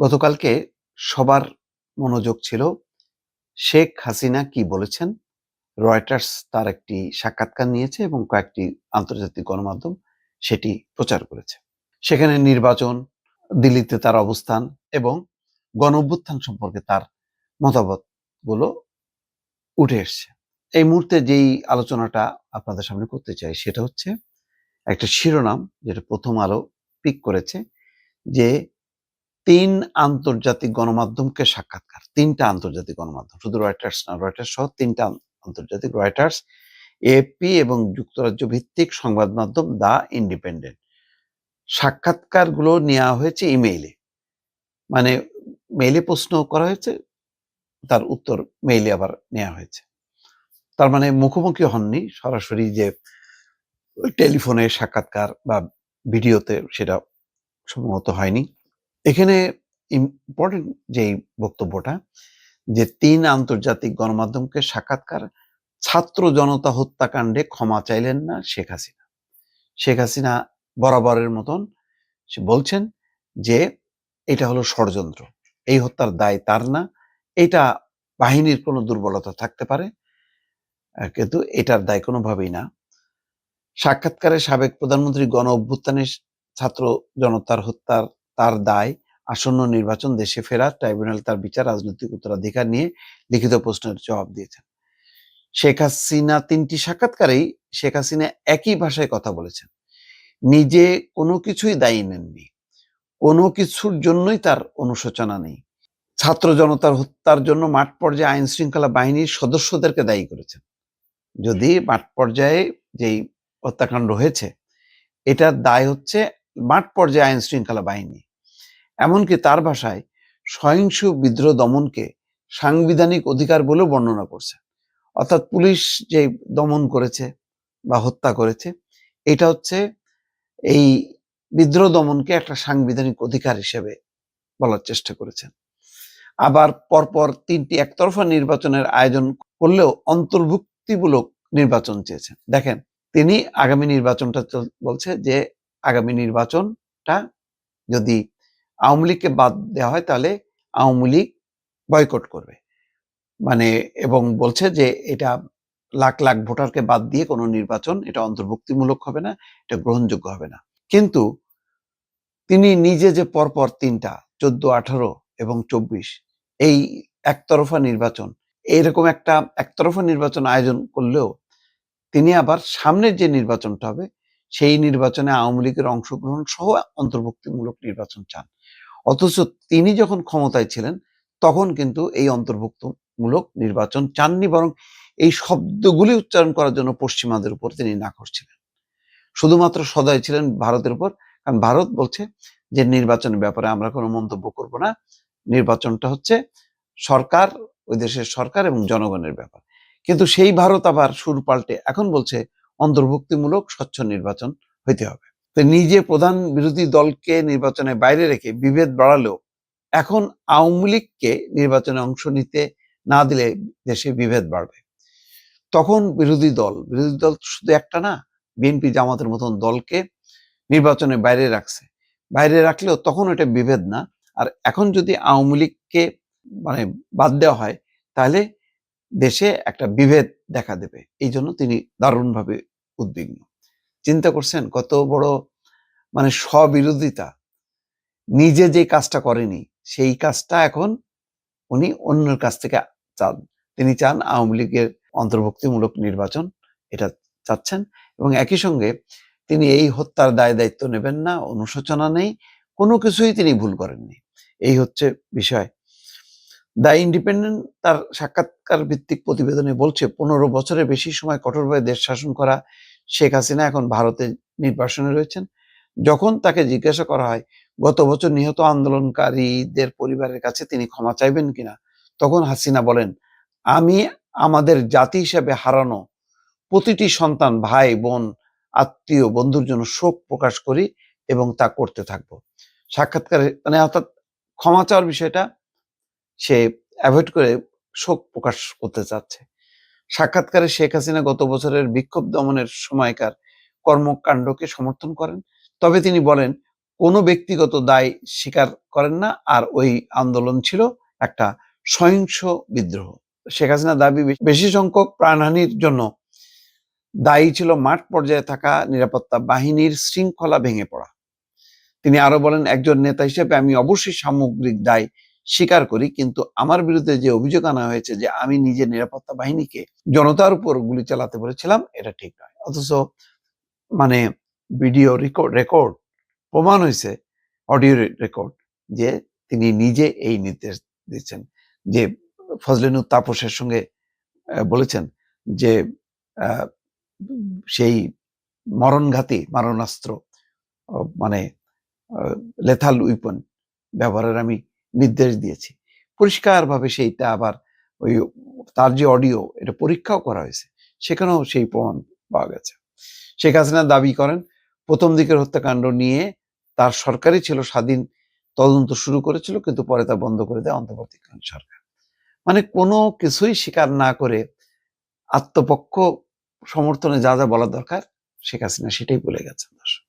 গতকালকে সবার মনোযোগ ছিল, শেখ হাসিনা কি বলেছেন? রয়টার্স তার একটি সাক্ষাৎকার নিয়েছে এবং কয়েকটি আন্তর্জাতিক গণমাধ্যম সেটি প্রচার করেছে। সেখানে নির্বাচন, দিল্লিতে তার অবস্থান এবং গণ অভ্যুত্থান সম্পর্কে তার মতামতগুলো উঠে এসছে। এই মুহূর্তে যেই আলোচনাটা আপনাদের সামনে করতে চাই সেটা হচ্ছে, একটা শিরোনাম যেটা প্রথম আলো পিক করেছে যে তিন আন্তর্জাতিক গণমাধ্যমকে সাক্ষাৎকার, তিনটা আন্তর্জাতিক গণমাধ্যম, শুধু রয়টার্স না রয়টার্স সহ তিনটা আন্তর্জাতিক রয়টার্স এপি এবং যুক্তরাজ্য ভিত্তিক সংবাদ মাধ্যম দা ইন্ডিপেন্ডেন্ট। সাক্ষাৎকারগুলো নেওয়া হয়েছে ইমেইলে। মানে মেইলে প্রশ্ন করা হয়েছে, তার উত্তর মেইলে আবার নেওয়া হয়েছে। তার মানে মুখোমুখি হননি, সরাসরি যে টেলিফোনে সাক্ষাৎকার বা ভিডিওতে সেটা সম্ভবত হয়নি। এখানে ইম্পর্টেন্ট যেই বক্তব্যটা, যে তিন আন্তর্জাতিক গণমাধ্যমকে সাক্ষাৎকার, ছাত্র জনতা হত্যাকাণ্ডে ক্ষমা চাইলেন না শেখ হাসিনা। শেখ হাসিনা বরাবরের মতন সে বলছেন যে এটা হলো ষড়যন্ত্র, এই হত্যার দায় তার না, এটা বাহিনীর কোনো দুর্বলতা থাকতে পারে কিন্তু এটার দায় কোনোভাবেই না। সাক্ষাৎকারে সাবেক প্রধানমন্ত্রী গণ অভ্যুত্থানের ছাত্র জনতার হত্যার তার দায় আসন্ন নির্বাচন দেশে ফেরা ট্রাইব্যুনাল তার বিচার, রাজনৈতিক উত্তরাধিকার নিয়ে লিখিত প্রশ্নের জবাব দিয়েছেন। শেখ হাসিনা তিনটি সাক্ষাৎকারেই শেখ হাসিনা একই ভাষায় কথা বলেছেন। নিজে কোনো কিছুই দায়ী নেননি। কোনো কিছুর জন্যই তার অনুশোচনা নেই। ছাত্র জনতার হত্যার জন্য মাঠ পর্যায়ে আইন শৃঙ্খলা বাহিনীর সদস্যদেরকে দায়ী করেছেন। যদি মাঠ পর্যায়ে যেই হত্যাকাণ্ড হয়েছে, এটার দায় হচ্ছে মাঠ পর্যায়ে আইন শৃঙ্খলা বাহিনী। এমনকি তার ভাষায় সহিংস বিদ্রোহ দমনকে সাংবিধানিক অধিকার বলেও বর্ণনা করছে। অর্থাৎ পুলিশ যে দমন করেছে বা হত্যা করেছে, এটা হচ্ছে এই বিদ্রোহ দমনকে একটা সাংবিধানিক অধিকার হিসেবে বলার চেষ্টা করেছেন আবার পরপর তিনটি একতরফা নির্বাচনের আয়োজন করলেও অন্তর্ভুক্তিমূলক নির্বাচন চেয়েছেন দেখেন, তিনি আগামী নির্বাচনটা বলছে যে আগামী নির্বাচনটা যদি আওয়ামী লীগকে বাদ দেওয়া হয়, তাহলে আওয়ামী লীগ বয়কট করবে। মানে এবং বলছে যে এটা লাখ লাখ ভোটারকে বাদ দিয়ে কোনো নির্বাচন, এটা অন্তর্ভুক্তিমূলক হবে না, এটা গ্রহণযোগ্য হবে না। কিন্তু তিনি নিজে যে পরপর তিনটা, চোদ্দ, আঠারো এবং চব্বিশ, এই একতরফা নির্বাচন এইরকম একটা একতরফা নির্বাচন আয়োজন করলেও তিনি আবার সামনের যে নির্বাচনটা হবে সেই নির্বাচনে আওয়ামী লীগের অংশগ্রহণ সহ অন্তর্ভুক্তিমূলক নির্বাচন চান। অথচ তিনি যখন ক্ষমতায় ছিলেন, তখন কিন্তু এই অন্তর্ভুক্তমূলক নির্বাচন চাননি, বরং এই শব্দগুলি উচ্চারণ করার জন্য পশ্চিমাদের উপর তিনি না করছিলেন শুধুমাত্র সদয় ছিলেন ভারতের উপর, কারণ ভারত বলছে যে, নির্বাচনের ব্যাপারে আমরা কোনো মন্তব্য করব না। নির্বাচনটা হচ্ছে সরকার, ওই দেশের সরকার এবং জনগণের ব্যাপার। কিন্তু সেই ভারত আবার সুর পাল্টে এখন বলছে অন্তর্ভুক্তিমূলক স্বচ্ছ নির্বাচন হইতে হবে। তো নিজে প্রধান বিরোধী দলকে নির্বাচনে বাইরে রেখে বিভেদ বাড়ালেও এখন আওয়ামী লীগকে নির্বাচনে অংশ নিতে না দিলে দেশে বিভেদ বাড়বে। তখন বিরোধী দল বিরোধী দল শুধু একটা না, বিএনপি জামাতের মতন দলকে নির্বাচনে বাইরে রাখছে। বাইরে রাখলেও তখন এটা বিভেদ না। আর এখন যদি আওয়ামী লীগকে মানে বাদ দেওয়া হয়, তাহলে দেশে একটা বিভেদ দেখা দেবে। এই জন্য তিনি দারুণভাবে উদ্বিগ্ন। চিন্তা করছেন কত বড় মানে স্ববিরোধিতা। নিজে যে কাজটা করেনি, সেই কাজটা এখন উনি অন্যের কাছ থেকে চান। তিনি চান আওয়ামী লীগের অন্তর্ভুক্তিমূলক নির্বাচন এটা চাচ্ছেন এবং একই সঙ্গে তিনি এই হত্যার দায় দায়িত্ব নেবেন না, অনুশোচনা নেই, কোনো কিছুই তিনি ভুল করেননি। এই হচ্ছে বিষয়। দ্য ইন্ডিপেন্ডেন্ট তার সাক্ষাৎকার ভিত্তিক প্রতিবেদনে বলছে, পনেরো বছরের বেশি সময় কঠোরভাবে দেশ শাসন করা শেখ হাসিনা এখন ভারতে নির্বাসনে রয়েছেন। যখন তাকে জিজ্ঞাসা করা হয়, গত বছর নিহত আন্দোলনকারীদের পরিবারের কাছে তিনি ক্ষমা চাইবেন কিনা? তখন হাসিনা বলেন, আমি আমাদের জাতি হিসেবে হারানো প্রতিটি সন্তান, ভাই, বোন, আত্মীয়, বন্ধুর জন্য শোক প্রকাশ করি এবং তা করতে থাকব। সাক্ষাৎকারে মানে অর্থাৎ ক্ষমা চাওয়ার বিষয়টা সে অ্যাভয়েড করে শোক প্রকাশ করতে চাচ্ছে। সাক্ষাৎকারে শেখ হাসিনা গত বছরের বিক্ষোভ দমনের সময়কার কর্মকাণ্ডকে সমর্থন করেন। তবে তিনি বলেন, কোনো ব্যক্তিগত দায় স্বীকার করেন না, আর ওই আন্দোলন ছিল একটা সহিংস বিদ্রোহ। শেখ হাসিনা দাবি বেশি- সংখ্যক প্রাণহানির জন্য দায়ী ছিল মাঠ পর্যায়ে থাকা নিরাপত্তা বাহিনীর শৃঙ্খলা ভেঙে পড়া। তিনি আরও বলেন, একজন নেতা হিসেবে আমি অবশ্যই সামগ্রিক দায় স্বীকার করি, কিন্তু আমার বিরুদ্ধে যে অভিযোগ আনা হয়েছে যে আমি নিজের নিরাপত্তা বাহিনীকে জনতার উপর গুলি চালাতে বলেছিলাম, এটা ঠিক নয়। অথচ মানে ভিডিও রেকর্ড রেকর্ড, প্রমাণ হয়েছে, অডিও রেকর্ড যে তিনি নিজে এই নির্দেশ দিচ্ছেন যে ফজলিনুর তাপসের সঙ্গে বলেছেন যে সেই মরণঘাতী মারণাস্ত্র মানে লেথাল উইপন ব্যবহারের আমি নির্দেশ দিয়েছি। পরিষ্কারভাবে সেইটা আবার ওই তার যে অডিও এটা পরীক্ষাও করা হয়েছে। সেখানেও সেই প্রমাণ পাওয়া গেছে। শেখ হাসিনা দাবি করেন, প্রথম দিকের হত্যাকাণ্ড নিয়ে তার সরকারই ছিল স্বাধীন, তদন্ত শুরু করেছিল কিন্তু পরে তা বন্ধ করে দেয় অন্তর্বর্তীকালীন সরকার। মানে কোনো কিছুই স্বীকার না করে আত্মপক্ষ সমর্থনে যা যা বলা দরকার, শেখ হাসিনা সেটাই বলে গেছেন দর্শক।